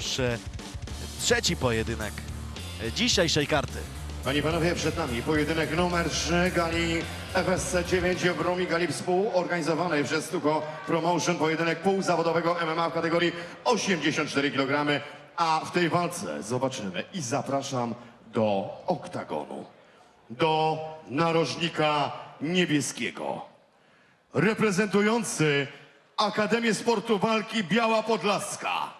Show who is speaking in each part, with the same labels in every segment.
Speaker 1: już trzeci pojedynek e, dzisiejszej karty.
Speaker 2: Panie panowie, przed nami pojedynek numer 3 gali FSC 9 w Brumi, gali współorganizowanej przez Stuko Promotion, pojedynek półzawodowego MMA w kategorii 84 kg, a w tej walce zobaczymy i zapraszam do oktagonu, do narożnika niebieskiego, reprezentujący Akademię Sportu Walki Biała Podlaska,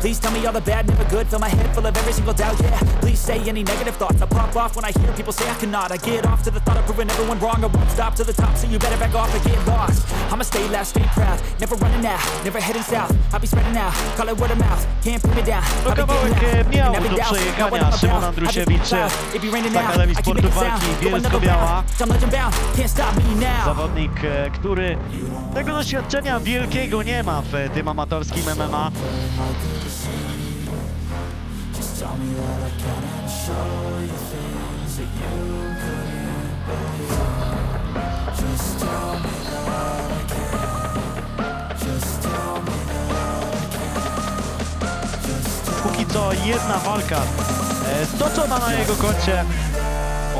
Speaker 3: Please tell me all the bad, never good, fill my head full of every single doubt, yeah. Please say any negative thoughts, I pop off when I hear people say I cannot. I get off to the thought of proving everyone wrong, I won't stop to the top, so you better back off and get lost. I'ma stay loud, stay proud, never running out, never heading south. I'll be spreading out, call it word of mouth, can't put me down.
Speaker 1: No kawałek
Speaker 3: getting
Speaker 1: e,
Speaker 3: loud,
Speaker 1: miał
Speaker 3: never
Speaker 1: do
Speaker 3: doubt,
Speaker 1: przejechania.
Speaker 3: Not what I'm
Speaker 1: Szymon
Speaker 3: about. I just
Speaker 1: Andrusiewicz
Speaker 3: loud, it be raining
Speaker 1: z
Speaker 3: now,
Speaker 1: Akademii
Speaker 3: I keep
Speaker 1: Sportu
Speaker 3: making
Speaker 1: Walki
Speaker 3: sound, go another
Speaker 1: Bielsko-Biała.
Speaker 3: round, I'm legend bound, can't stop me now.
Speaker 1: Zawodnik, e, który tego doświadczenia wielkiego nie ma w e, tym amatorskim MMA. Póki co jedna walka e, stoczona na jego koncie.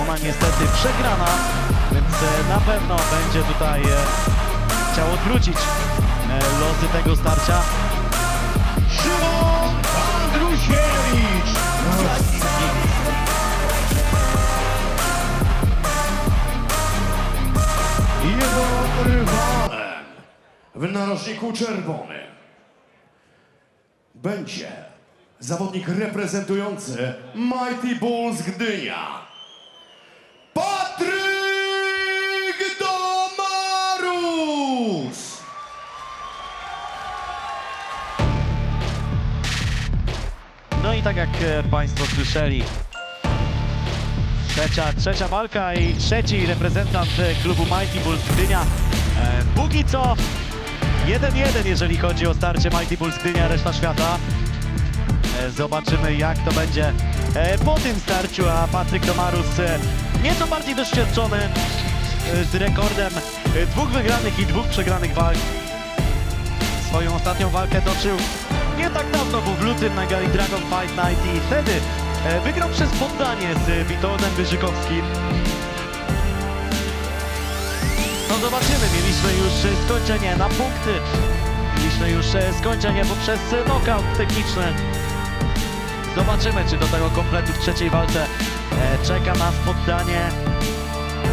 Speaker 1: Ona niestety przegrana, więc e, na pewno będzie tutaj e, chciał odwrócić losy tego starcia.
Speaker 2: Szymon w narożniku czerwonym będzie zawodnik reprezentujący Mighty Bulls Gdynia. Patryk Domarus!
Speaker 1: No i tak jak e, Państwo słyszeli, trzecia, trzecia walka i trzeci reprezentant e, klubu Mighty Bulls Gdynia. E, Póki co 1-1, jeżeli chodzi o starcie Mighty Bulls Gdynia, reszta świata. E, Zobaczymy jak to będzie e, po tym starciu, a Patryk Domarus e, nieco bardziej doświadczony z rekordem dwóch wygranych i dwóch przegranych walk. Swoją ostatnią walkę toczył nie tak dawno, był w lutym na gali Dragon Fight Night i wtedy wygrał przez poddanie z Witoldem Wyżykowskim. No zobaczymy, mieliśmy już e, skończenie na punkty, mieliśmy już e, skończenie poprzez e, knockout techniczny. Zobaczymy, czy do tego kompletu w trzeciej walce e, czeka nas poddanie,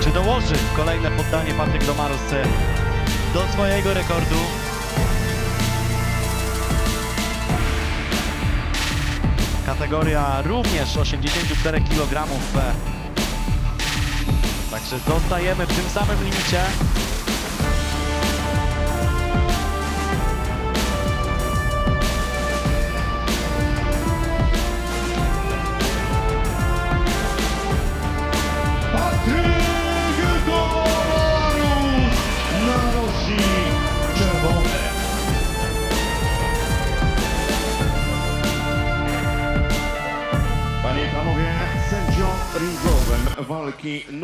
Speaker 1: czy dołoży kolejne poddanie Patryk Domarus e, do swojego rekordu. Kategoria również 84 kg. Także zostajemy w tym samym limicie.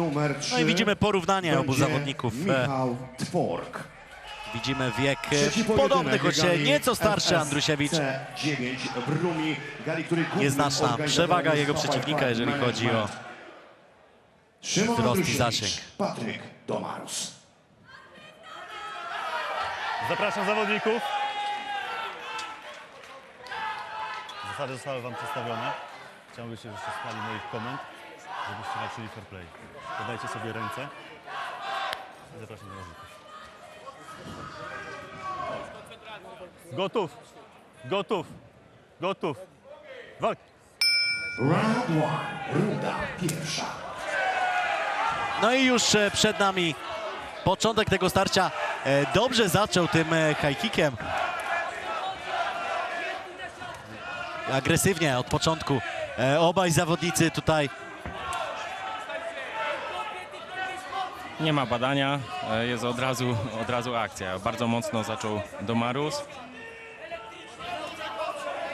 Speaker 2: Numer 3
Speaker 1: No i widzimy porównanie obu zawodników.
Speaker 2: Michał Twork.
Speaker 1: Widzimy wiek e, podobny, choć e, nieco starszy
Speaker 2: FSC
Speaker 1: Andrusiewicz.
Speaker 2: 9 w Rumi, gali, który
Speaker 1: Nieznaczna przewaga jego przeciwnika, jeżeli chodzi o wzrost i zasięg.
Speaker 2: Patryk Domarus.
Speaker 4: Zapraszam zawodników. Zasady zostały Wam przedstawione. Chciałbym, żebyście słuchali moich komend, żebyście walczyli fair play. Podajcie sobie ręce. Zapraszam zawodników. Gotów! Gotów! Gotów! Walk!
Speaker 2: Round one, runda pierwsza.
Speaker 1: No i już e, przed nami początek tego starcia. E, Dobrze zaczął tym e, high kickiem. Agresywnie od początku. Obaj zawodnicy tutaj
Speaker 5: Nie ma badania, e, jest od razu, od razu akcja. Bardzo mocno zaczął Domarus.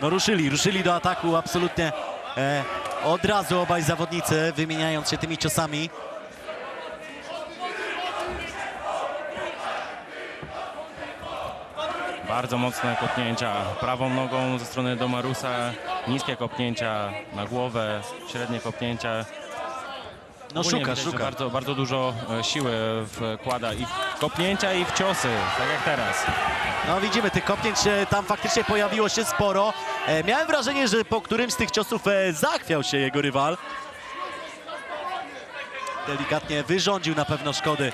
Speaker 1: No ruszyli, ruszyli do ataku absolutnie e, od razu obaj zawodnicy, wymieniając się tymi ciosami.
Speaker 5: Bardzo mocne kopnięcia prawą nogą ze strony Domarusa, niskie kopnięcia na głowę, średnie kopnięcia.
Speaker 1: No
Speaker 5: Ogólnie
Speaker 1: szuka,
Speaker 5: widać, że
Speaker 1: szuka.
Speaker 5: Bardzo, bardzo dużo e, siły wkłada i w kopnięcia i w ciosy, tak jak teraz.
Speaker 1: No widzimy, tych kopnięć e, tam faktycznie pojawiło się sporo. E, miałem wrażenie, że po którymś z tych ciosów e, zachwiał się jego rywal. Delikatnie wyrządził na pewno szkody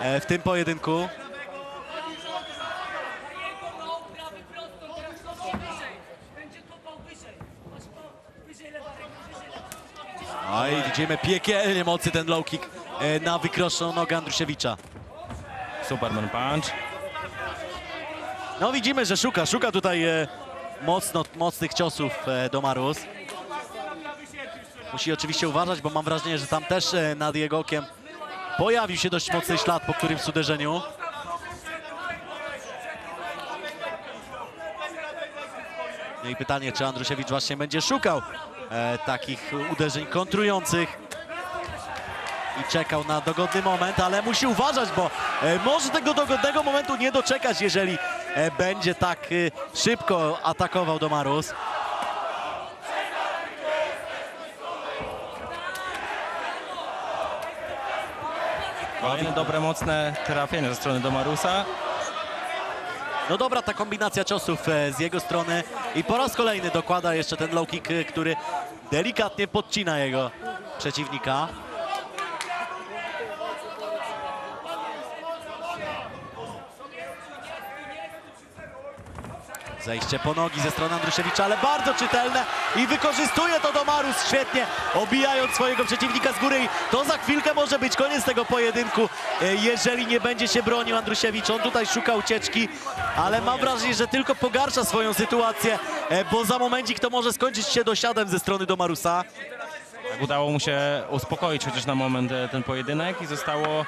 Speaker 1: e, w tym pojedynku. No i widzimy piekielnie mocy ten low kick e, na wykroczną nogę Andrusiewicza.
Speaker 5: Superman punch.
Speaker 1: No widzimy, że szuka, szuka tutaj e, mocno, mocnych ciosów e, Domarus. Musi oczywiście uważać, bo mam wrażenie, że tam też nad jego okiem pojawił się dość mocny ślad po którymś uderzeniu. No i pytanie, czy Andrusiewicz właśnie będzie szukał e, takich uderzeń kontrujących i czekał na dogodny moment, ale musi uważać, bo e, może tego dogodnego momentu nie doczekać, jeżeli e, będzie tak e, szybko atakował Domarus.
Speaker 5: Kolejne dobre, mocne trafienie ze strony Domarusa.
Speaker 1: No dobra ta kombinacja ciosów e, z jego strony i po raz kolejny dokłada jeszcze ten low kick, e, który delikatnie podcina jego przeciwnika. Zejście po nogi ze strony Andrusiewicza, ale bardzo czytelne i wykorzystuje to Domarus świetnie, obijając swojego przeciwnika z góry i to za chwilkę może być koniec tego pojedynku, e, jeżeli nie będzie się bronił Andrusiewicz. On tutaj szuka ucieczki, ale mam wrażenie, że tylko pogarsza swoją sytuację, e, bo za momencik to może skończyć się dosiadem ze strony Domarusa.
Speaker 5: Tak udało mu się uspokoić chociaż na moment e, ten pojedynek i zostało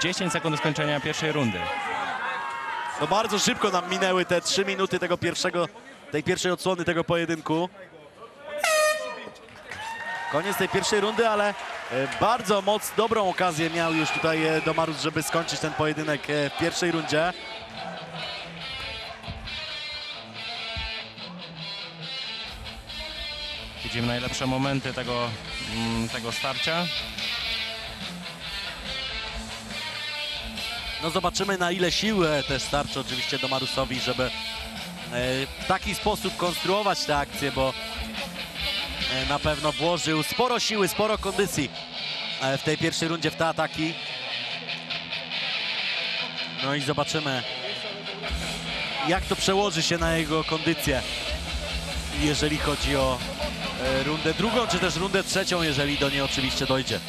Speaker 5: 10 sekund do skończenia pierwszej rundy.
Speaker 1: No bardzo szybko nam minęły te trzy minuty tego pierwszego, tej pierwszej odsłony tego pojedynku. Koniec tej pierwszej rundy, ale e, bardzo moc, dobrą okazję miał już tutaj e, Domarus, żeby skończyć ten pojedynek e, w pierwszej rundzie.
Speaker 5: Widzimy najlepsze momenty tego, mm, tego starcia.
Speaker 1: No zobaczymy na ile siły też starczy oczywiście Domarusowi, żeby e, w taki sposób konstruować te akcje, bo e, na pewno włożył sporo siły, sporo kondycji e, w tej pierwszej rundzie w te ataki. No i zobaczymy jak to przełoży się na jego kondycję, jeżeli chodzi o rundę drugą, czy też rundę trzecią, jeżeli do niej oczywiście dojdzie.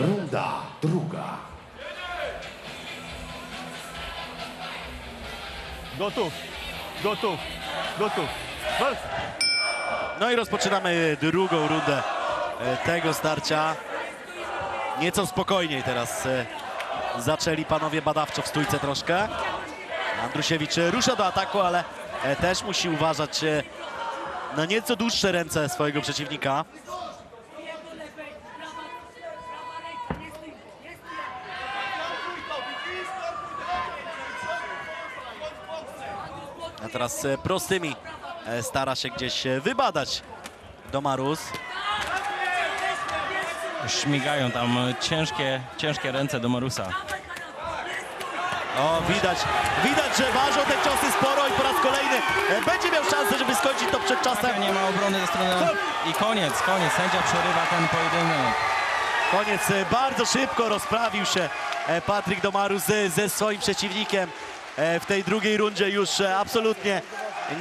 Speaker 2: Runda druga.
Speaker 4: Gotów, gotów, gotów.
Speaker 1: No i rozpoczynamy drugą rundę e, tego starcia. Nieco spokojniej teraz e, zaczęli panowie badawczo w stójce troszkę. Andrusiewicz rusza do ataku, ale e, też musi uważać na nieco dłuższe ręce swojego przeciwnika. A teraz e, prostymi e, stara się gdzieś e, wybadać Domarus.
Speaker 5: Śmigają tam ciężkie, ciężkie ręce Domarusa.
Speaker 1: O, widać, widać, że ważą te ciosy sporo i po raz kolejny będzie miał szansę, żeby skończyć to przed czasem.
Speaker 5: Nie ma obrony ze strony... I koniec, koniec. Sędzia przerywa ten pojedynek.
Speaker 1: Koniec, bardzo szybko rozprawił się Patryk Domarus ze swoim przeciwnikiem. E, W tej drugiej rundzie już e, absolutnie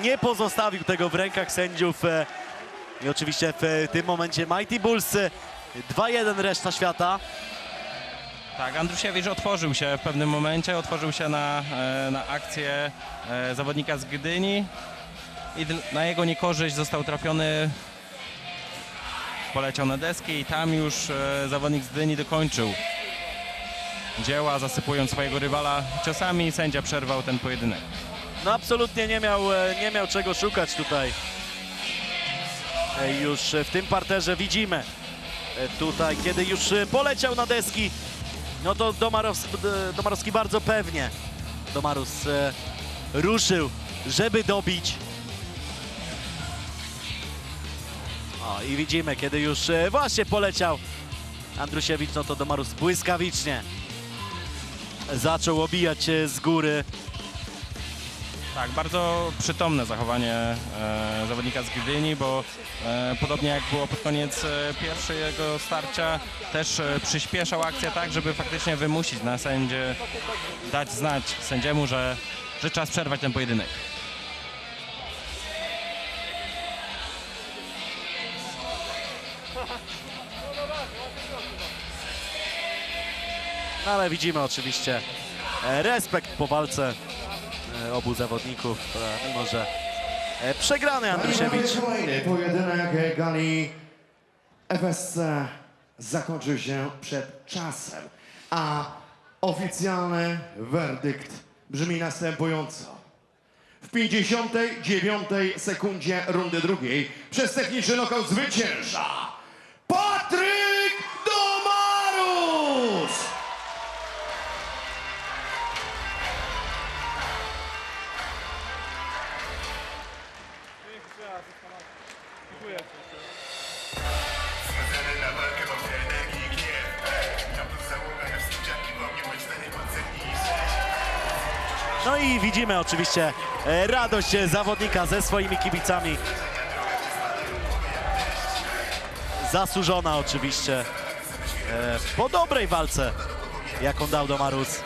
Speaker 1: nie pozostawił tego w rękach sędziów. e, I oczywiście w tym momencie Mighty Bulls e, 2-1 reszta świata.
Speaker 5: Tak, Andrusiewicz otworzył się w pewnym momencie, otworzył się na, na akcję zawodnika z Gdyni i na jego niekorzyść został trafiony, poleciał na deskę i tam już zawodnik z Gdyni dokończył dzieła, zasypując swojego rywala ciosami. Sędzia przerwał ten pojedynek.
Speaker 1: No absolutnie nie miał, e, nie miał czego szukać tutaj. E, Już w tym parterze widzimy e, tutaj, kiedy już poleciał na deski, no to Domarows, e, Domarowski bardzo pewnie Domarus ruszył, żeby dobić. O i widzimy, kiedy już właśnie poleciał Andrusiewicz, no to Domarus błyskawicznie zaczął obijać e, z góry.
Speaker 5: Tak, bardzo przytomne zachowanie e, zawodnika z Gdyni, bo e, podobnie jak było pod koniec e, pierwszego starcia, też e, przyspieszał akcję tak, żeby faktycznie wymusić na sędzie, dać znać sędziemu, że, że czas przerwać ten pojedynek.
Speaker 1: Ale widzimy oczywiście e, respekt po walce e, obu zawodników, e, mimo że przegrany Andrusiewicz.
Speaker 2: Kolejny pojedynek gali FSC zakończył się przed czasem, a oficjalny werdykt brzmi następująco. W 59 sekundzie rundy drugiej przez techniczny nokaut zwycięża
Speaker 1: widzimy oczywiście e, radość zawodnika ze swoimi kibicami. Zasłużona oczywiście e, po dobrej walce, jaką dał Domarus.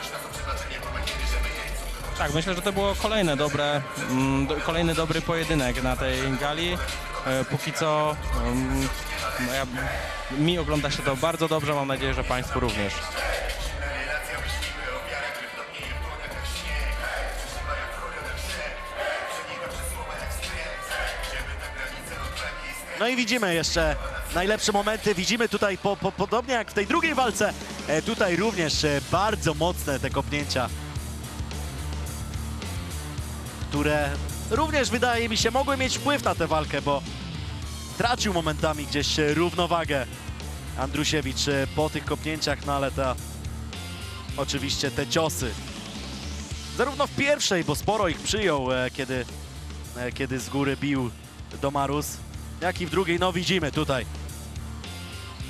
Speaker 5: Tak, myślę, że to było kolejne dobre, mm, do, kolejny dobry pojedynek na tej gali. E, póki co no ja, mi ogląda się to bardzo dobrze, mam nadzieję, że Państwu również.
Speaker 1: No i widzimy jeszcze najlepsze momenty. Widzimy tutaj, po, po, podobnie jak w tej drugiej walce, e, tutaj również e, bardzo mocne te kopnięcia, które również wydaje mi się mogły mieć wpływ na tę walkę, bo tracił momentami gdzieś e, równowagę Andrusiewicz po tych kopnięciach, no ale ta oczywiście te ciosy. Zarówno w pierwszej, bo sporo ich przyjął, kiedy, kiedy z góry bił Domarus, jak i w drugiej, no widzimy tutaj.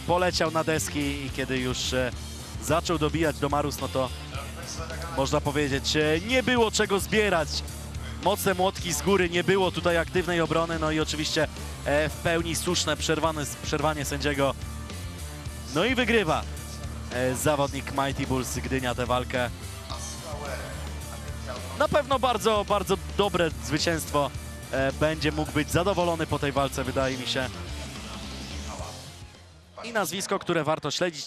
Speaker 1: Poleciał na deski i kiedy już e, zaczął dobijać Domarus, no to można powiedzieć, e, nie było czego zbierać. Mocne młotki z góry, nie było tutaj aktywnej obrony, no i oczywiście e, w pełni słuszne przerwane, przerwanie sędziego. No i wygrywa zawodnik Mighty Bulls Gdynia tę walkę. Na pewno bardzo, bardzo dobre zwycięstwo. E, będzie mógł być zadowolony po tej walce, wydaje mi się. I nazwisko, które warto śledzić.